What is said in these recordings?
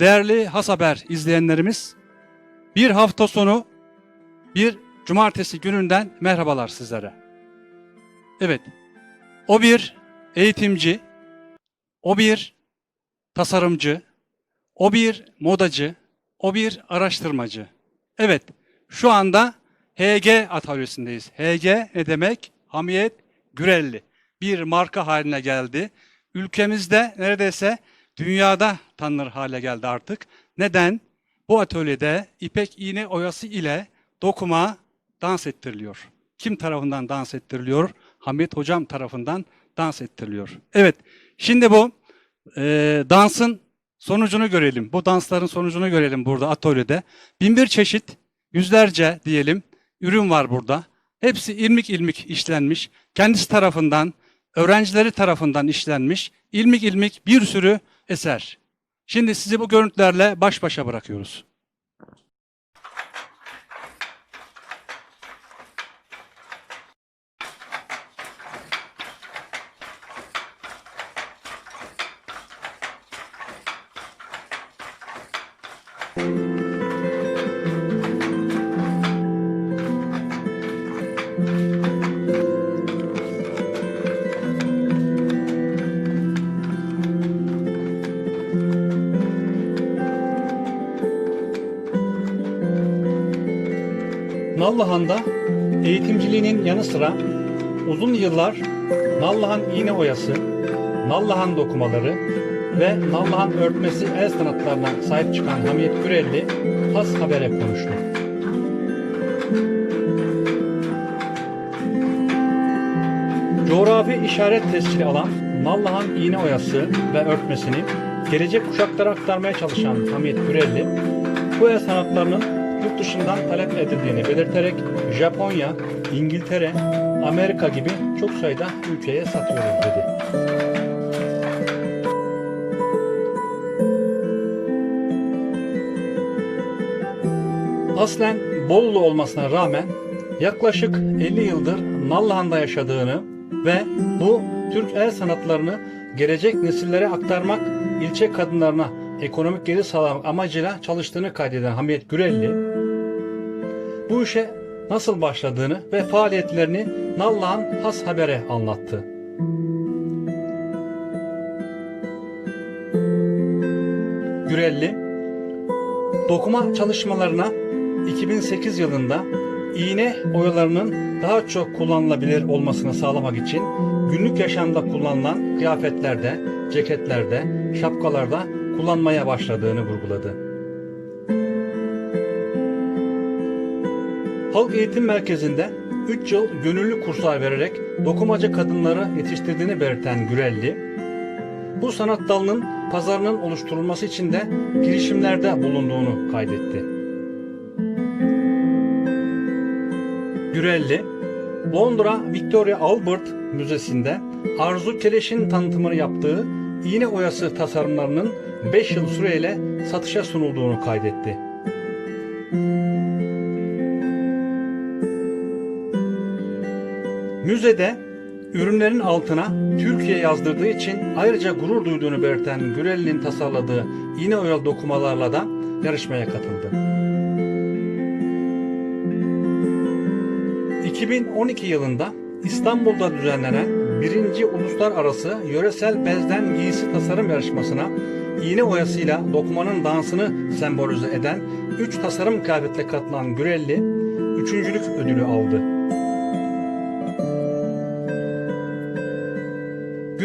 değerli Hasaber izleyenlerimiz, bir hafta sonu, bir cumartesi gününden merhabalar sizlere. Evet, o bir eğitimci, o bir tasarımcı, o bir modacı, o bir araştırmacı. Evet, şu anda HG atölyesindeyiz. HG ne demek? Hamiyet Gürelli. Bir marka haline geldi. Ülkemizde neredeyse dünyada tanınır hale geldi artık. Neden? Bu atölyede ipek iğne oyası ile dokuma dans ettiriliyor. Kim tarafından dans ettiriliyor? Hamit Hocam tarafından dans ettiriliyor. Evet, şimdi bu e, dansın sonucunu görelim. Bu dansların sonucunu görelim burada atölyede. Bin bir çeşit, yüzlerce diyelim ürün var burada. Hepsi ilmik ilmik işlenmiş. Kendisi tarafından, öğrencileri tarafından işlenmiş. ilmik ilmik bir sürü eser. Şimdi sizi bu görüntülerle baş başa bırakıyoruz. Sıra uzun yıllar Nallıhan iğne oyası, Nallıhan dokumaları ve Nallıhan örtmesi el sanatlarına sahip çıkan Hamiyet Gürelli has habere konuştu. Coğrafi işaret tescili alan Nallıhan iğne oyası ve örtmesini gelecek kuşaklara aktarmaya çalışan Hamiyet Gürelli, bu el sanatlarının yurt dışından talep edildiğini belirterek Japonya, İngiltere, Amerika gibi çok sayıda ülkeye satıyoruz dedi. Aslen Bollu olmasına rağmen yaklaşık 50 yıldır Nallıhan'da yaşadığını ve bu Türk el sanatlarını gelecek nesillere aktarmak, ilçe kadınlarına ekonomik geri sağlamak amacıyla çalıştığını kaydeden Hamiyet Gürelli, bu işe nasıl başladığını ve faaliyetlerini Nallıhan Has Haber'e anlattı. Gürelli, dokuma çalışmalarına 2008 yılında iğne oyalarının daha çok kullanılabilir olmasını sağlamak için günlük yaşamda kullanılan kıyafetlerde, ceketlerde, şapkalarda kullanmaya başladığını vurguladı. Halk Eğitim Merkezi'nde 3 yıl gönüllü kurslar vererek dokumacı kadınları yetiştirdiğini belirten Gürelli, bu sanat dalının pazarının oluşturulması için de girişimlerde bulunduğunu kaydetti. Gürelli, Londra Victoria Albert Müzesi'nde Arzu Keleş'in tanıtımını yaptığı iğne oyası tasarımlarının 5 yıl süreyle satışa sunulduğunu kaydetti. Müzede ürünlerin altına Türkiye yazdırdığı için ayrıca gurur duyduğunu belirten Gürelli'nin tasarladığı iğne oyalı dokumalarla da yarışmaya katıldı. 2012 yılında İstanbul'da düzenlenen 1. Uluslararası Yöresel Bezden Giysi Tasarım Yarışması'na iğne oyasıyla dokumanın dansını sembolize eden 3 tasarım kıyafetle katılan Gürelli, üçüncülük ödülü aldı.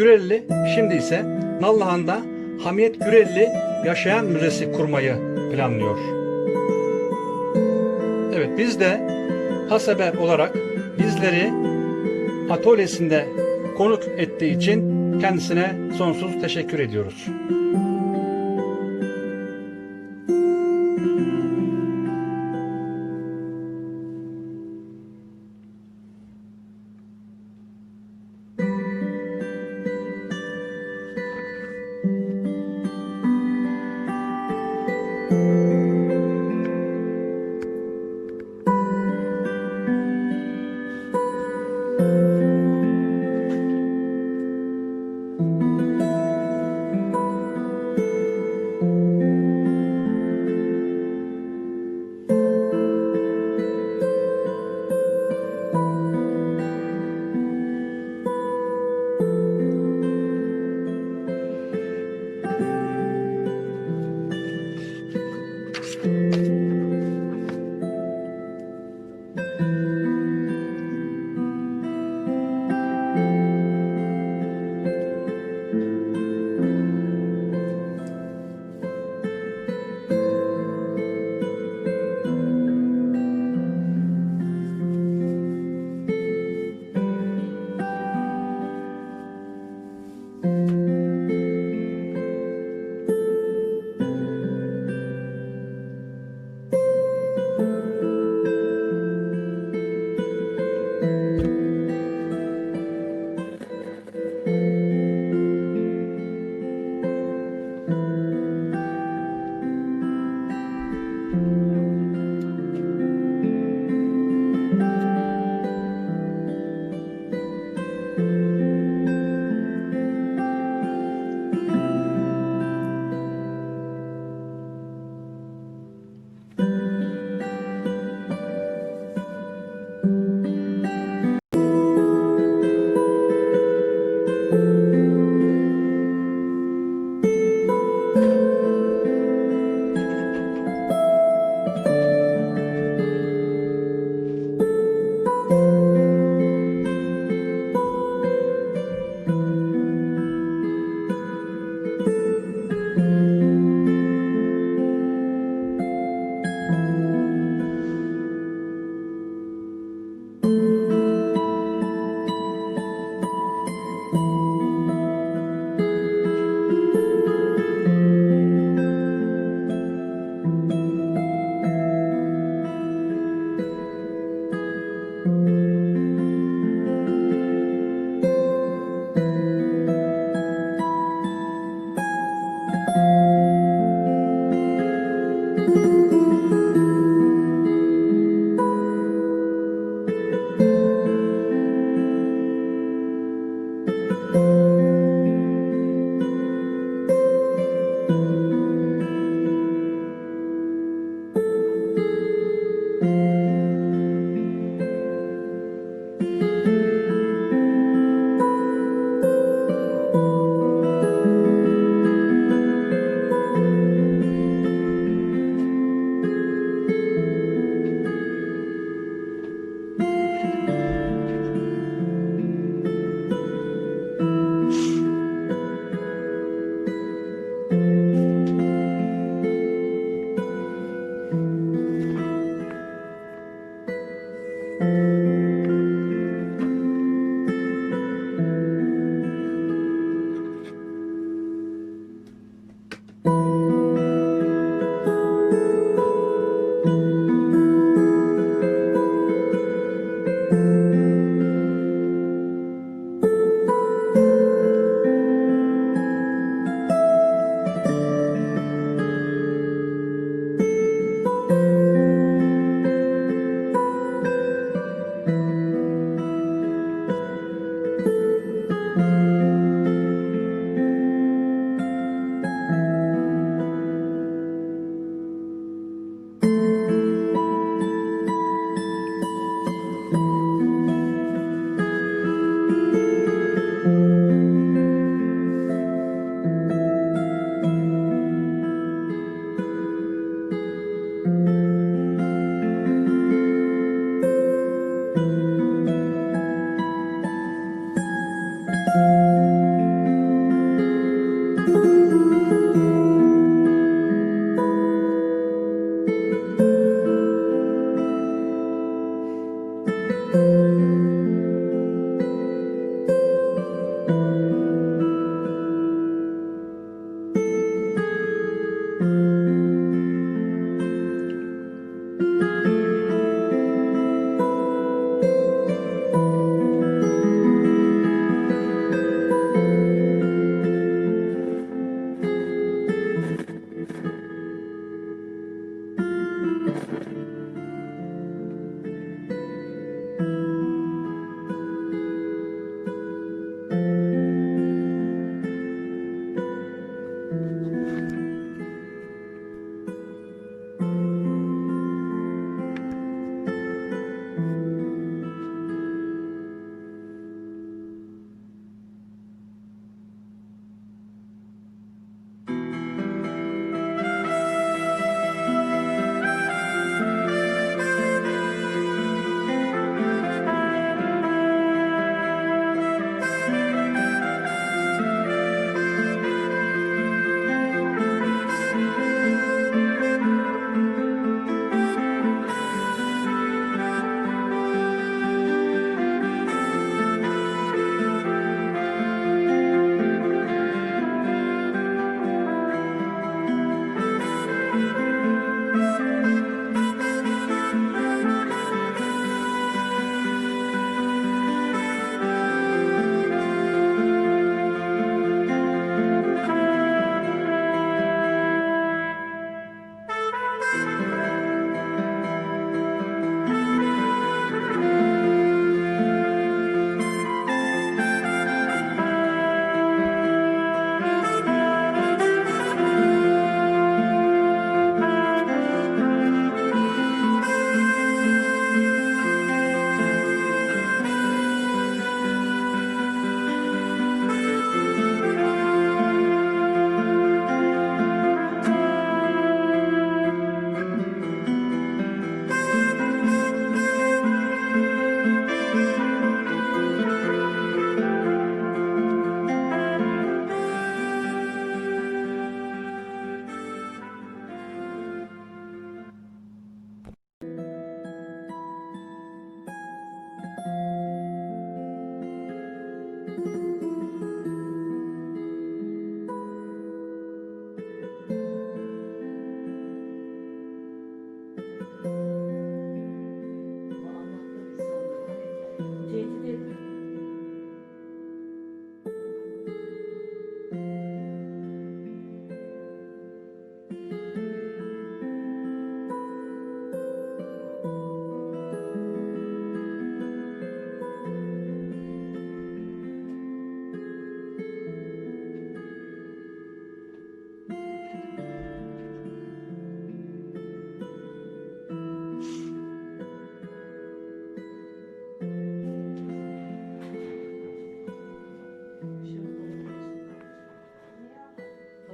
Gürelli şimdi ise Nallıhan'da Hamiyet Gürelli Yaşayan Müzesi kurmayı planlıyor. Evet biz de Haseber olarak bizleri atölyesinde konuk ettiği için kendisine sonsuz teşekkür ediyoruz.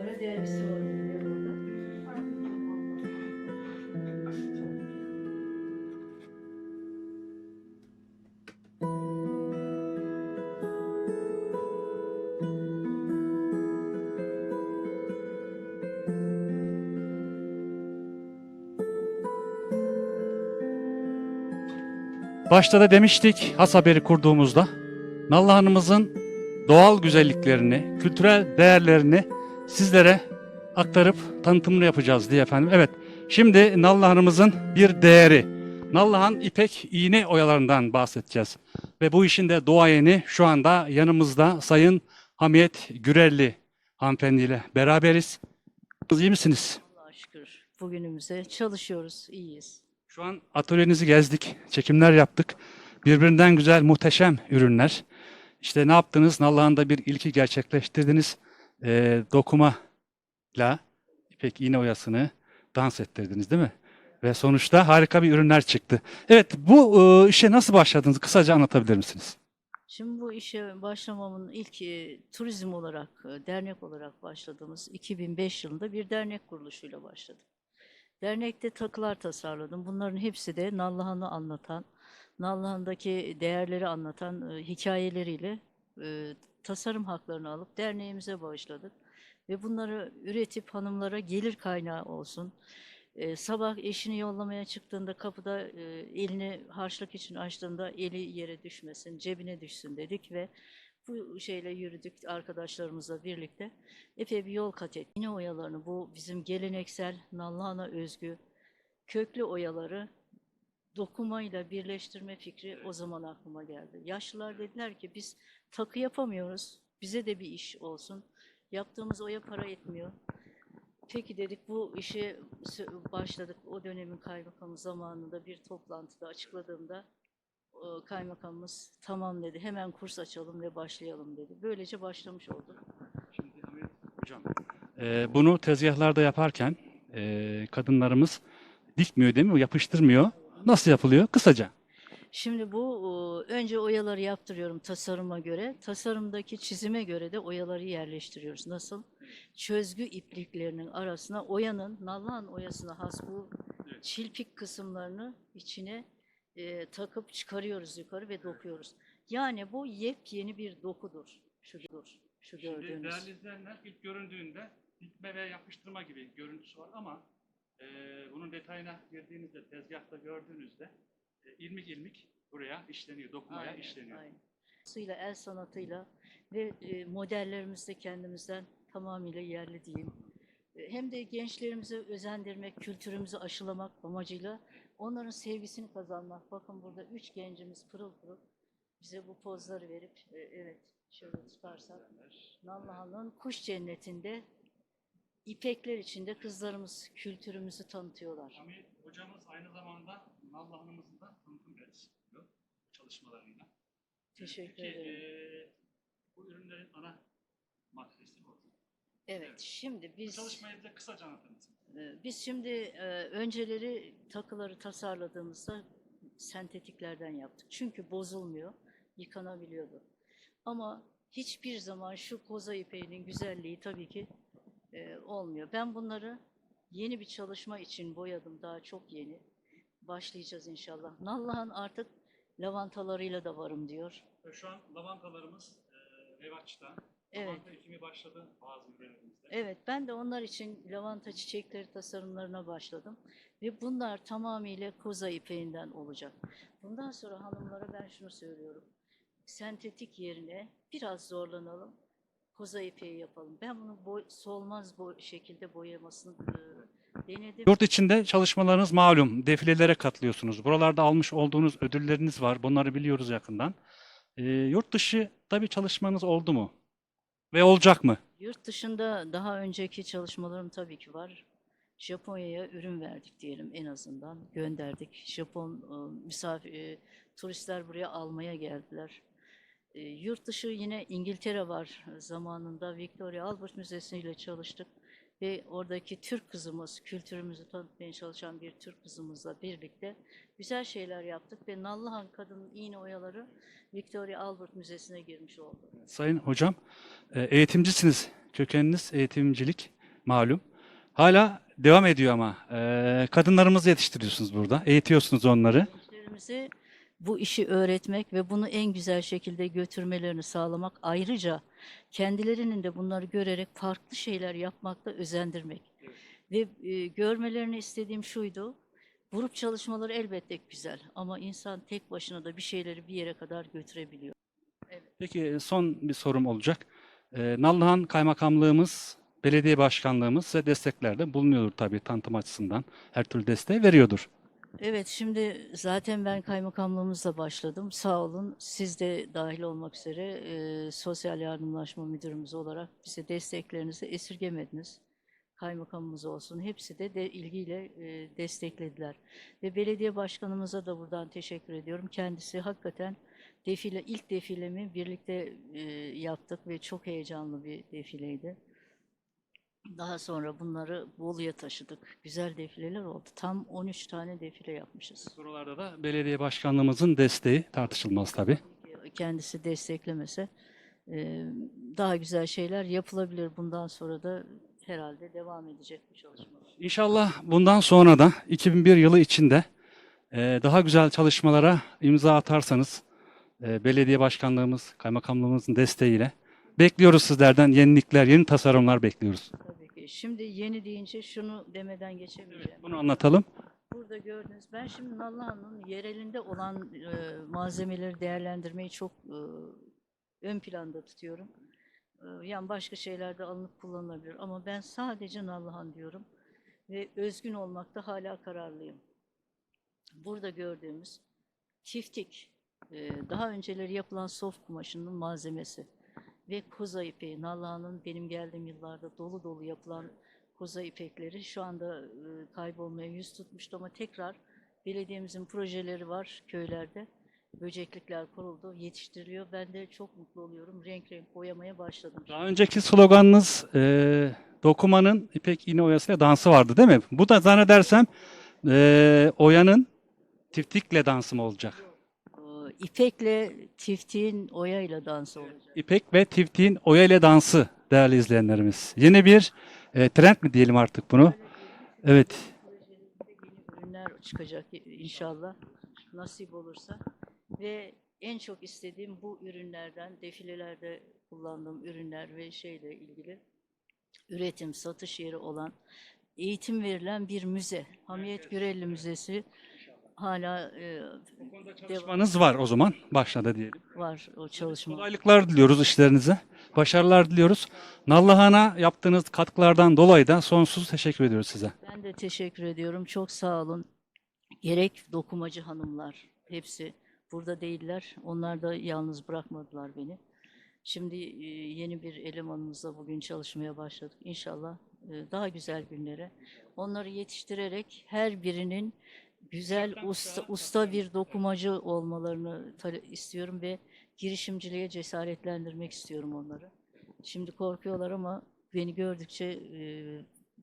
Hepsi var yanında. Başta da demiştik has haberi kurduğumuzda Nallıhan'ımızın doğal güzelliklerini, kültürel değerlerini sizlere aktarıp tanıtımını yapacağız diye efendim. Evet, şimdi Nallıhan'ımızın bir değeri. Nallıhan İpek iğne oyalarından bahsedeceğiz. Ve bu işin de doğayeni şu anda yanımızda Sayın Hamiyet Gürelli hanımefendiyle beraberiz. İyi misiniz? Allah'a şükür. Bugünümüze çalışıyoruz, iyiyiz. Şu an atölyenizi gezdik, çekimler yaptık. Birbirinden güzel, muhteşem ürünler. İşte ne yaptınız? Nallıhan'da bir ilki gerçekleştirdiniz. Ee, dokumayla ipek iğne oyasını dans ettirdiniz değil mi? Ve sonuçta harika bir ürünler çıktı. Evet, bu e, işe nasıl başladınız? Kısaca anlatabilir misiniz? Şimdi bu işe başlamamın ilk e, turizm olarak, e, dernek olarak başladığımız 2005 yılında bir dernek kuruluşuyla başladım. Dernekte takılar tasarladım. Bunların hepsi de Nallıhan'ı anlatan, Nallıhan'daki değerleri anlatan e, hikayeleriyle e, tasarım haklarını alıp derneğimize bağışladık. Ve bunları üretip hanımlara gelir kaynağı olsun. E, sabah eşini yollamaya çıktığında kapıda e, elini harçlık için açtığında eli yere düşmesin, cebine düşsün dedik ve bu şeyle yürüdük arkadaşlarımızla birlikte. Epey bir yol kat ettik. Yine oyalarını bu bizim geleneksel Nallıhan'a özgü köklü oyaları dokumayla birleştirme fikri o zaman aklıma geldi. Yaşlılar dediler ki biz takı yapamıyoruz, bize de bir iş olsun. Yaptığımız oya para etmiyor. Peki dedik bu işe başladık. O dönemin kaymakamı zamanında bir toplantıda açıkladığımda kaymakamımız tamam dedi. Hemen kurs açalım ve başlayalım dedi. Böylece başlamış olduk. Şimdi Hamit Hocam, e, bunu tezgahlarda yaparken e, kadınlarımız dikmiyor değil mi? Yapıştırmıyor. Nasıl yapılıyor? Kısaca. Şimdi bu önce oyaları yaptırıyorum tasarıma göre. Tasarımdaki çizime göre de oyaları yerleştiriyoruz. Nasıl? Çözgü ipliklerinin arasına oyanın, nallan oyasına has bu çilpik kısımlarını içine e, takıp çıkarıyoruz yukarı ve dokuyoruz. Yani bu yepyeni bir dokudur. Şudur, şu gördüğünüz. izleyenler ilk göründüğünde dikme ve yapıştırma gibi görüntüsü var ama e, bunun detayına girdiğinizde tezgahta gördüğünüzde e, ilmik ilmik buraya işleniyor, dokumaya Aynen, işleniyor. aynen. Sıyla, el sanatıyla ve e, modellerimiz de kendimizden tamamıyla yerli diyeyim. E, Hem de gençlerimizi özendirmek, kültürümüzü aşılamak amacıyla onların sevgisini kazanmak. Bakın burada üç gencimiz pırıl pırıl bize bu pozları verip, e, evet şöyle tutarsak, Nallıhan'ın kuş cennetinde İpekler içinde kızlarımız kültürümüzü tanıtıyorlar. Hamit hocamız aynı zamanda Nallıhan'ımızın da tanıtım üreticisi çalışmalarıyla. Teşekkür Peki, ederim. e, bu ürünlerin ana maddesi bu. Evet, evet. şimdi Bu biz çalışmayı bize kısaca anlatır? Ee, Biz şimdi e, önceleri takıları tasarladığımızda sentetiklerden yaptık. Çünkü bozulmuyor, yıkanabiliyordu. Ama hiçbir zaman şu koza ipeğinin güzelliği tabii ki e, olmuyor. Ben bunları yeni bir çalışma için boyadım. Daha çok yeni. Başlayacağız inşallah. Nallıhan artık lavantalarıyla da varım diyor. Şu an lavantalarımız e, revaçta. Evet. Lavanta ekimi başladı bazı ürünlerimizde. Evet, ben de onlar için lavanta çiçekleri tasarımlarına başladım. Ve bunlar tamamıyla koza ipeğinden olacak. Bundan sonra hanımlara ben şunu söylüyorum. Sentetik yerine biraz zorlanalım, koza ipeği yapalım. Ben bunu boy, solmaz bu şekilde boyamasını e. Yurt içinde çalışmalarınız malum. Defilelere katılıyorsunuz. Buralarda almış olduğunuz ödülleriniz var. Bunları biliyoruz yakından. E, yurt dışı tabii çalışmanız oldu mu? Ve olacak mı? Yurt dışında daha önceki çalışmalarım tabii ki var. Japonya'ya ürün verdik diyelim en azından. Gönderdik. Japon e, misafir, e, turistler buraya almaya geldiler. E, yurt dışı yine İngiltere var zamanında. Victoria Albert Müzesi ile çalıştık. Ve oradaki Türk kızımız, kültürümüzü tanıtmaya çalışan bir Türk kızımızla birlikte güzel şeyler yaptık. Ve Nallıhan Kadın İğne Oyaları Victoria Albert Müzesi'ne girmiş oldu. Sayın hocam, e, eğitimcisiniz. Kökeniniz eğitimcilik. malum. Hala devam ediyor ama. Ee, kadınlarımızı yetiştiriyorsunuz burada. Eğitiyorsunuz onları. Gençlerimize bu işi öğretmek ve bunu en güzel şekilde götürmelerini sağlamak ayrıca kendilerinin de bunları görerek farklı şeyler yapmakta özendirmek. Ve e, görmelerini istediğim şuydu. Grup çalışmaları elbette güzel ama insan tek başına da bir şeyleri bir yere kadar götürebiliyor. Peki son bir sorum olacak. Ee, Nallıhan Kaymakamlığımız, belediye başkanlığımız size desteklerde bulunuyordur tabii tanıtım açısından. Her türlü desteği veriyordur. Evet, şimdi zaten ben kaymakamlığımızla başladım. Sağ olun, siz de dahil olmak üzere e, sosyal yardımlaşma müdürümüz olarak bize desteklerinizi esirgemediniz. Kaymakamımız olsun, hepsi de, de ilgiyle e, desteklediler. Ve belediye başkanımıza da buradan teşekkür ediyorum. Kendisi hakikaten defile, ilk defilemi birlikte e, yaptık ve çok heyecanlı bir defileydi. Daha sonra bunları Bolu'ya taşıdık. Güzel defileler oldu. Tam 13 tane defile yapmışız. Sorularda da belediye başkanlığımızın desteği tartışılmaz tabii. Kendisi desteklemese e, daha güzel şeyler yapılabilir. Bundan sonra da herhalde devam edecek bu çalışmalar. İnşallah bundan sonra da 2001 yılı içinde e, daha güzel çalışmalara imza atarsanız e, belediye başkanlığımız, kaymakamlığımızın desteğiyle bekliyoruz sizlerden yenilikler, yeni tasarımlar bekliyoruz. Şimdi yeni deyince şunu demeden geçemeyeceğim. Bunu anlatalım. Burada gördünüz. Ben şimdi Nallıhan'ın yerelinde olan e, malzemeleri değerlendirmeyi çok e, ön planda tutuyorum. E, yani başka şeyler de alınıp kullanılabilir ama ben sadece Nallıhan diyorum ve özgün olmakta hala kararlıyım. Burada gördüğümüz tiftik, e, daha önceleri yapılan soft kumaşının malzemesi ve koza ipeği. Nallıhan'ın benim geldiğim yıllarda dolu dolu yapılan koza ipekleri şu anda e, kaybolmaya yüz tutmuştu ama tekrar belediyemizin projeleri var köylerde. Böceklikler kuruldu, yetiştiriliyor. Ben de çok mutlu oluyorum. Renk renk boyamaya başladım. Daha önceki sloganınız e, dokumanın ipek iğne oyasıyla dansı vardı değil mi? Bu da zannedersem e, oyanın tiftikle dansı mı olacak? İpekle tiftiğin oyayla dansı olacak. İpek ve tiftiğin oya ile dansı değerli izleyenlerimiz. Yeni bir e, trend mi diyelim artık bunu? Evet. Ürünler çıkacak inşallah nasip olursa ve en çok istediğim bu ürünlerden defilelerde kullandığım ürünler ve şeyle ilgili üretim satış yeri olan eğitim verilen bir müze Hamiyet Gürelli Müzesi hala e, Çalışmanız var o zaman. Başladı diyelim. var o çalışma. Kolaylıklar diliyoruz işlerinize. Başarılar diliyoruz. Nallıhan'a yaptığınız katkılardan dolayı da sonsuz teşekkür ediyoruz size. Ben de teşekkür ediyorum. Çok sağ olun. Gerek dokumacı hanımlar, hepsi burada değiller. Onlar da yalnız bırakmadılar beni. Şimdi e, yeni bir elemanımızla bugün çalışmaya başladık. İnşallah e, daha güzel günlere. Onları yetiştirerek her birinin güzel, usta, usta bir dokumacı olmalarını istiyorum ve girişimciliğe cesaretlendirmek istiyorum onları. Şimdi korkuyorlar ama beni gördükçe e,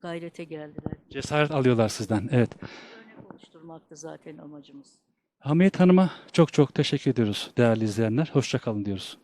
gayrete geldiler. Cesaret alıyorlar sizden. Evet. Örnek oluşturmak da zaten amacımız. Hamiyet Hanım'a çok çok teşekkür ediyoruz değerli izleyenler. Hoşçakalın diyoruz.